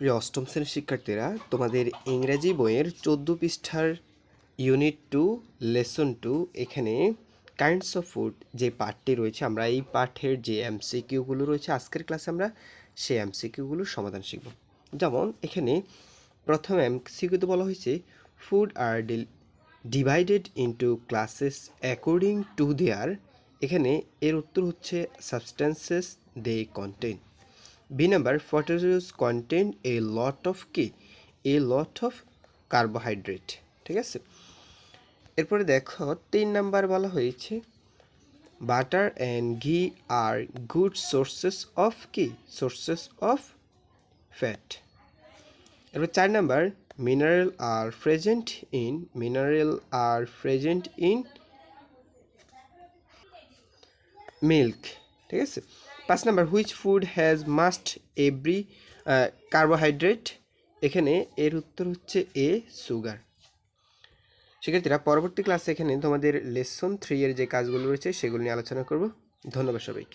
প্রিয় অষ্টম শ্রেণির শিক্ষার্থীরা, তোমাদের ইংরেজি বইয়ের চোদ্দ পৃষ্ঠার ইউনিট টু, লেসন টু, এখানে কাইন্ডস অফ ফুড যে পাঠটি রয়েছে, আমরা এই পাঠের যে এমসিকিউগুলো রয়েছে, আজকের ক্লাসে আমরা সেই এমসিকিউগুলোর সমাধান শিখব। যেমন, এখানে প্রথম এমসিকিউতে বলা হয়েছে food are divided into classes according to their এখানে এর উত্তর হচ্ছে substances they content B number potatoes content a lot of কি এ লট অফ কার্বোহাইড্রেট ঠিক আছে? এরপরে দেখো, তিন নাম্বার বলা হয়েছে butter and ghee R good sources of কি সোর্সেস অফ ফ্যাট এরপর চার number mineral are present in mineral are present in milk ঠিক আছে? পাঁচ number which food has must every carbohydrate এখানে এর উত্তর হচ্ছে এ সুগার শিক্ষার্থীরা, পরবর্তী ক্লাসে এখানে তোমাদের লেসন থ্রি এর যে কাজগুলো রয়েছে, সেগুলো নিয়ে আলোচনা করব। ধন্যবাদ সবাইকে।